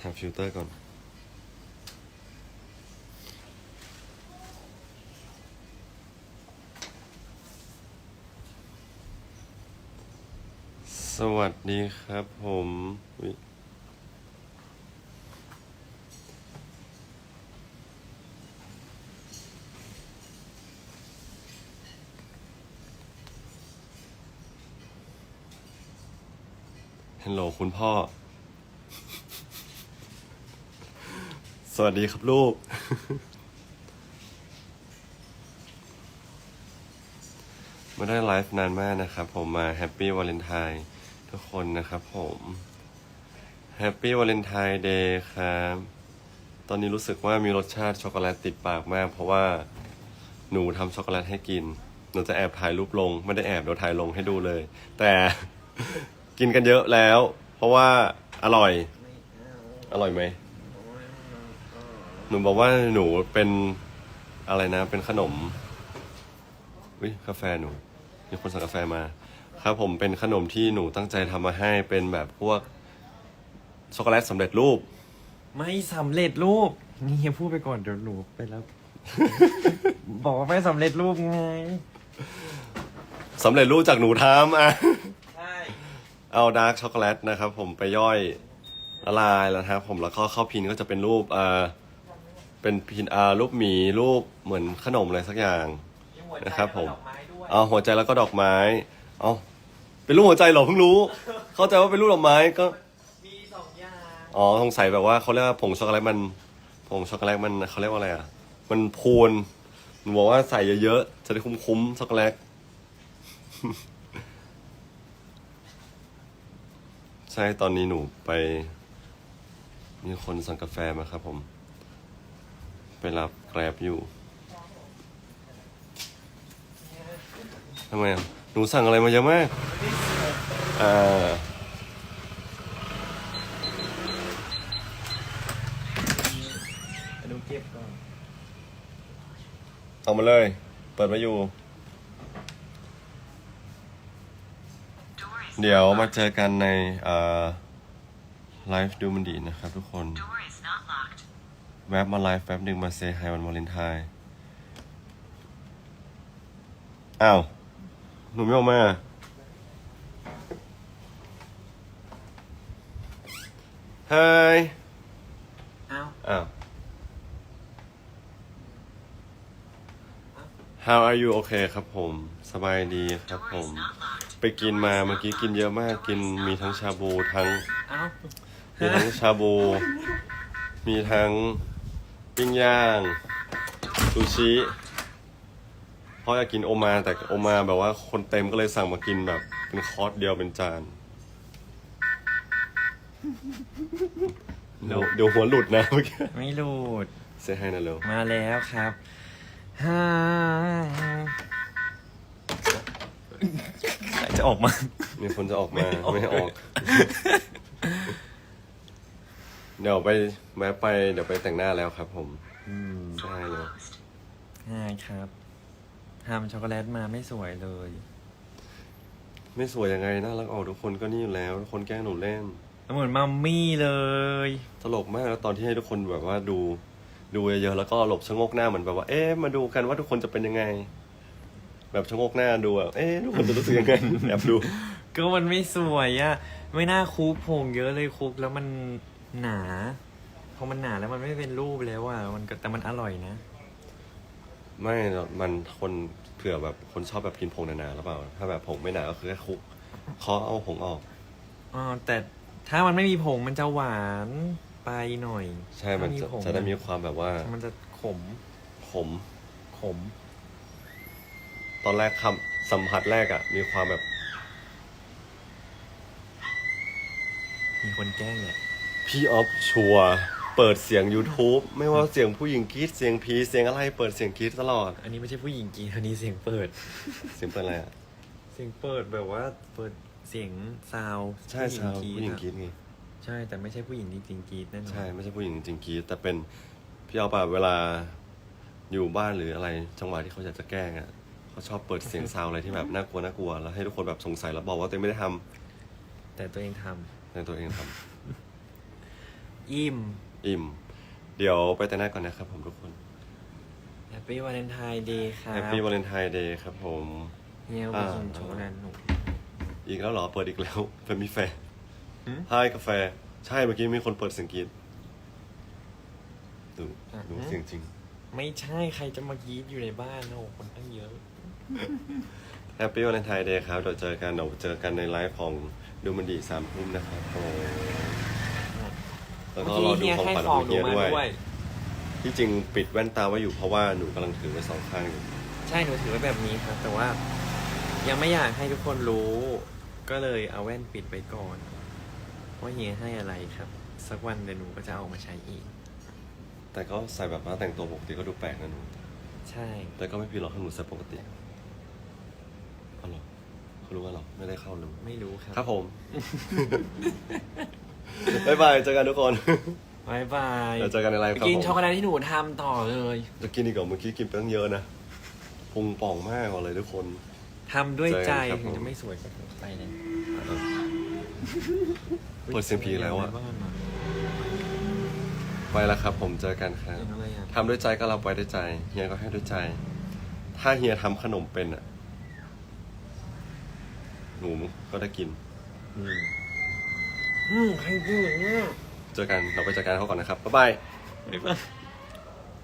ทำฟิลเตอร์ก่อน สวัสดีครับผมฮัลโหลคุณพ่อ วัสดีครับลูก ไม่ได้ไลฟ์นานมากนะครับ ผมมาแฮปปี้วาเลนไทน์ทุกคนนะครับผมแฮปปี้วาเลนไทน์เดย์ครับ ตอนนี้รู้สึกว่ามีรสชาติช็อกโกแลตติดปากมาก เพราะว่าหนูทำช็อกโกแลตให้กิน หนูจะแอบถ่ายรูปลง ไม่ได้แอบเดี๋ยวถ่ายลงให้ดูเลย แต่กินกันเยอะแล้ว เพราะว่าอร่อย อร่อยไหม หนูบอกว่าหนูเป็นอะไรนะ เป็นขนมอุ้ยกาแฟหนู มีคนสั่งกาแฟมา ครับผมเป็นขนมที่หนูตั้งใจทำมาให้เป็นแบบพวกช็อกโกแลตสำเร็จรูป ไม่สำเร็จรูป นี่เฮียพูดไปก่อนเดี๋ยวหนูไปแล้ว บอกว่าไม่สำเร็จรูปไง สำเร็จรูปจากหนูทำอะ ใช่ เอาดาร์กช็อกโกแลตนะครับผมไปย่อยละลายแล้วนะครับผมแล้วก็เข้าพินก็จะเป็นรูปเอ่อ เป็นพินอ่ารูปหมีรูปเหมือนขนมอะไรสักอย่างนะครับ ผม เอาหัวใจแล้วก็ดอกไม้ เอาเป็นรูปหัวใจเหรอเพิ่งรู้ เข้าใจว่าเป็นรูปดอกไม้ก็มีสองอย่างอ๋อสงสัยแบบว่าเขาเรียกว่าผงช็อกโกแลตมันผงช็อกโกแลตมันเขาเรียกว่าอะไรอะ มันพูนหนูบอกว่าใส่เยอะๆจะได้คุ้มๆช็อกโกแลตใช่ตอนนี้หนูไป มีคนสั่งกาแฟมาครับผม ไปรับแกร็บอยู่ทำไมอะหนูสั่งอะไรมาเยอะมากอ่าดูเก็บก่อน เอามาเลย เปิดมาอยู่ เดี๋ยวมาเจอกันในไลฟ์ดูมันดีนะครับทุกคน Doris. แวบมาไลฟ์แป๊บหนึ่งมาเซฮายวันวาเลนไทน์อ้าว หนูไม่ออกมา เฮ้ย อ้าว อ้าว How are you โอเคครับผม สบายดีครับผ Door ม is not locked. ไปกินมาเมื่อกี้กินเยอะมาก กินมีทั้งชาบูทั้ง อ้าว มีทั้งชาบู มีทั้ง ปิ้งย่าง ซูชิเพราะอยากกินโอมาแต่โอมาแบบว่าคนเต็มก็เลยสั่งมากินแบบ เป็นคอร์สเดียวเป็นจาน เดี๋ยวเดี๋ยวหัวหลุดนะเมื่อกี้ไม่หลุดเซให้นะเร็วมาแล้วครับฮ่าใครจะออกมา มีคนจะออกมา ไม่ออกไม่ให้ออก เดี๋ยวไปแวะไปเดี๋ยวไปแต่งหน้าแล้วครับ ผมอืมใช่เลย Closed. ใช่ครับทำช็อกโกแลตมาไม่สวยเลย ไม่สวยยังไงน่ารักออกทุกคนก็นี่อยู่แล้วทุกคนแกล้งหนูเล่น เหมือนมัมมี่เลย ตลกมากแล้วตอนที่ให้ทุกคนแบบว่าดู ดูเยอะๆแล้วก็หลบชะโงกหน้าเหมือนแบบว่า เอ๊ะมาดูกันว่าทุกคนจะเป็นยังไง แบบชะโงกหน้าดูอะเอ๊ะทุกคนจะรู้สึกยังไง แอบดู ก็มันไม่สวยอะไม่น่าคุกผงเยอะเลยคุกแล้วมัน หนาพอมันหนาแล้วมันไม่เป็นรูปแล้วอะมันก็แต่มันอร่อยนะไม่หรอกมันคนเผื่อแบบคนชอบแบบกินผงหนาๆหรือเปล่า ถ้าแบบผงไม่หนาก็คือแค่คลุกเคาะเอาผงออกอ๋อแต่ถ้ามันไม่มีผงมันจะหวานไปหน่อยใช่มันจะถ้าผงจะได้มีความแบบว่ามันจะขมขม ขม ตอนแรกคำสัมผัสแรกอะมีความแบบ มีคนแกล้งแหละ พี่ออฟชัวร์เปิดเสียง YouTube ไม่ว่าเสียงผู้หญิงกรีดเสียงพีเสียงอะไรเปิดเสียงกรีดตลอด อันนี้ไม่ใช่ผู้หญิงกรีดอันนี้เสียงเปิด เสียงเป็นอะไรอะเสียงเปิดแบบว่าเปิดเสียงซาวด์ใช่ชาวผู้ผู้หญิงอะกรีดไงใช่แต่ไม่ใช่ผู้หญิงจริงๆกรีดแน่นอนใช่ไม่ใช่ผู้หญิงจริงๆกรีดแต่เป็นพี่ออฟอะเวลาอยู่บ้านหรืออะไรจังหวะที่เขาอยากจะแกล้งอะเขาชอบเปิดเสียงซาวอะไรที่แบบน่ากลัวน่ากลัวแล้วให้ทุกคนแบบสงสัยแล้วบอกว่าตัวเองไม่ได้ทำแต่ตัวเองทำแต่ตัวเองทำ อิ่ม อิ่ม เดี๋ยวไปแต่งหน้าก่อนนะครับผมทุกคน แฮปปี้วาเลนไทน์เดย์ครับแฮปปี้วาเลนไทน์เดย์ครับผมเฮียไปกินช็อกโกแลตหนูอีกแล้วเหรอ เปิดอีกแล้วเป็นมีแฟหืม ให้กาแฟ ใช่เมื่อกี้มีคนเปิดเสียงกรีดดูอะดูเสียงจริง ไม่ใช่ใครจะมากรีดอยู่ในบ้านโอ้คนตั้งเยอะ แฮปปี้วาเลนไทน์เดย์ครับเดี๋ยวเจอกันเดี๋ยวเจอกันในไลฟ์ของดูมันดีสามทุ่มนะครับผม แล้วเมื่ก็อรอกี้ดูเฮียของให้ขวัญของของหนูเฮียมาด้วยด้วย ที่จริงปิดแว่นตาไว้อยู่เพราะว่าหนูกำลังถือไว้สองข้างอยู่ ใช่หนูถือไว้แบบนี้ครับ แต่ว่ายังไม่อยากให้ทุกคนรู้ ก็เลยเอาแว่นปิดไว้ก่อน ว่าเฮียให้อะไรครับ สักวันเดี๋ยวหนูก็จะเอามาใช้อีก แต่ก็ใส่แบบว่าแต่งตัวปกติก็ดูแปลกนะหนู ใช่ แต่ก็ไม่ผิดหรอกถ้าหนูใส่ปกติเอาหรอเขารู้ว่าหรอไม่ได้เข้ารู้ไม่รู้ครับ ครับผม บ๊ายบายเจอกันทุกคน บายบายเดี๋ยวเจอกันในไลฟ์ครับกินผม ช็อกโกแลตที่หนูทำต่อเลยจะกินอีกเหรอเมื่อกี้กินไปตั้งเยอะนะพุงป่องมากเลยทุกคน ทำด้วยใจเจอกันครับผม ถึงจะไม่สวยก็ไปเลยเปิดเสียงผีแล้วอะบ้านมาไปแล้วครับ ผมเจอกันครับ เห็นอะไรอะทำด้วยใจก็รับไว้ด้วยใจ เฮียก็ให้ด้วยใจ ถ้าเฮียทำขนมเป็นอะ หนูก็ได้กิน อืมอืม ใครพูดอย่างเงี้ยเจอกันเราไปจัดการเขาก่อนนะครับบ๊ายบาย บ๊ายบาย